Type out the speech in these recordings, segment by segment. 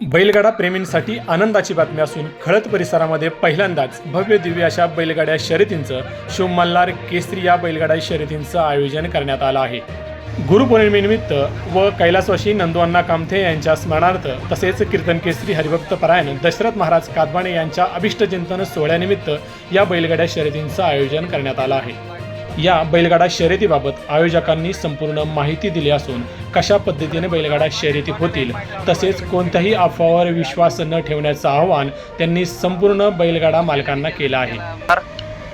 बैलगाडा प्रेमींसाठी आनंदाची बातमी असून खळत परिसरामध्ये पहिल्यांदाच भव्य दिव्य अशा बैलगाड्या शर्यतींचं शिव मल्हार केसरी या बैलगाडा शर्यतींचं आयोजन करण्यात आलं आहे. गुरुपौर्णिमेनिमित्त व कैलासवाशी नंदुअण्णा कामथे यांच्या स्मरणार्थ तसेच कीर्तन केसरी हरिभक्त परायण दशरथ महाराज कादवाणे यांच्या अभिष्टचिंतन सोहळ्यानिमित्त या बैलगाड्या शर्यतींचं आयोजन करण्यात आलं आहे. या बैलगाडा शर्यतीबाबत आयोजकांनी संपूर्ण माहिती दिली असून कशा पद्धतीने बैलगाडा शर्यती होतील तसेच कोणत्याही अफवावर विश्वास न ठेवण्याचं आवाहन त्यांनी संपूर्ण बैलगाडा मालकांना केलं आहे.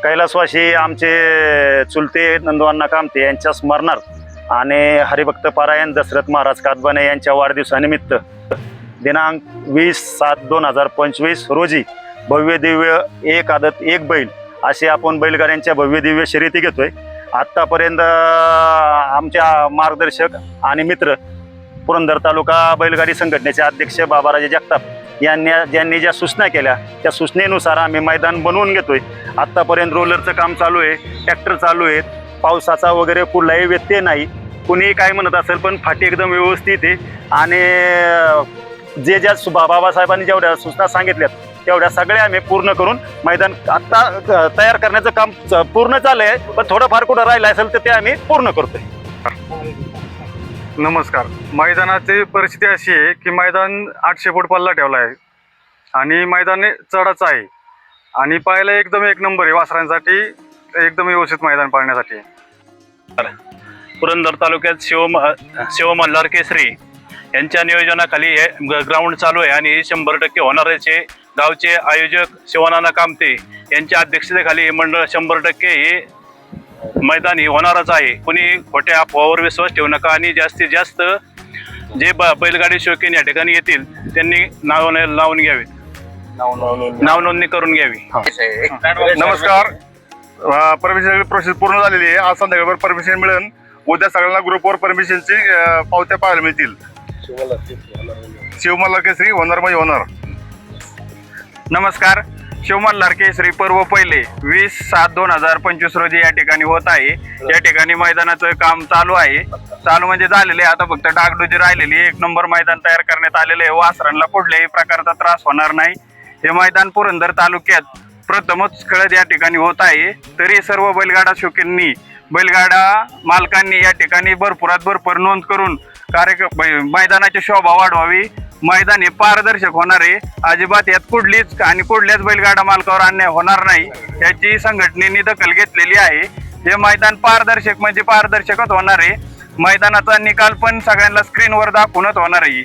कैलासवासी आमचे चुलते नंदवांना कामते यांच्या स्मरणार्थ आणि हरिभक्त पारायण दशरथ महाराज कादबाने यांच्या वाढदिवसानिमित्त दिनांक वीस सात दोन हजार पंचवीस रोजी भव्य दिव्य एक आदत एक बैल असे आपण बैलगाड्यांच्या भव्य दिव्य शर्यती घेतोय. आत्तापर्यंत आमच्या मार्गदर्शक आणि मित्र पुरंदर तालुका बैलगाडी संघटनेचे अध्यक्ष बाबाराजे जगताप यांनी ज्यांनी ज्या सूचना केल्या त्या सूचनेनुसार आम्ही मैदान बनवून घेतोय. आत्तापर्यंत रोलरचं काम चालू आहे ट्रॅक्टर चालू आहेत. पावसाचा वगैरे कुठलाही व्यत्यय नाही. कुणीही काय म्हणत असेल पण फाटी एकदम व्यवस्थित आहे. आणि जे ज्या बाबासाहेबांनी जेवढ्या सूचना सांगितल्यात तेवढ्या सगळ्या आम्ही पूर्ण करून मैदान आत्ता तयार करण्याचं काम च- पूर्ण झालं आहे. पण थोडंफार कुठं राहिलं असेल तर ते आम्ही पूर्ण करतोय. नमस्कार. मैदानाची परिस्थिती अशी आहे की मैदान आठशे फूट पल्ला ठेवला आहे. आणि मैदान हे चढाचं आहे. आणि पाहायला एकदम एक नंबर आहे वासरांसाठी एकदम व्यवस्थित मैदान पाळण्यासाठी पुरंदर तालुक्यात शिव शिव मल्हार केसरी यांच्या नियोजनाखाली हे ग्राउंड चालू आहे आणि हे शंभर टक्के होणाऱ्याचे गावचे आयोजक शिवानाना कामते यांच्या अध्यक्षतेखाली हे मंडळ शंभर टक्के हे मैदान हे होणारच आहे. कुणी खोट्या अफवावर विश्वास ठेवू नका आणि जास्तीत जास्त जे ब बैलगाडी शौकीन या ठिकाणी येतील त्यांनी नाव लावून घ्यावीत नाव नोंदणी करून घ्यावी. नमस्कार. परमिशन प्रोसेस पूर्ण झालेली आहे. आज संध्याकाळवर परमिशन मिळेल. उद्या सगळ्यांना ग्रुपवर परमिशनची पावत्या पाहायला मिळतील. शिवमल्ल केसरी होणार म्हणजे होणार. नमस्कार शिवमल्हार श्री पर्व पहिले वीस सात दोन हजार पंचवीस रोजी या ठिकाणी होत आहे. या ठिकाणी मैदानाचं काम चालू आहे. चालू म्हणजे झालेले आता फक्त डागडुजी राहिलेली एक नंबर मैदान तयार करण्यात आलेले आहे. वासरांना कुठल्याही प्रकारचा त्रास होणार नाही. हे मैदान पुरंदर तालुक्यात प्रथमच कळत या ठिकाणी होत आहे. तरी सर्व बैलगाडा शोकींनी बैलगाडा मालकांनी या ठिकाणी भरपुरात भरपूर नोंद करून कार्यक्रम मैदानाची शोभा वाढवावी. मैदान हे पारदर्शक होणार. आहे अजिबात यात कुठलीच आणि कुठल्याच बैलगाडा मालकावर अन्याय होणार नाही. याची संघटनेने दखल घेतलेली आहे. हे मैदान पारदर्शक म्हणजे पारदर्शकच होणार आहे. मैदानाचा निकाल पण सगळ्यांना स्क्रीनवर दाखवूनच होणार आहे.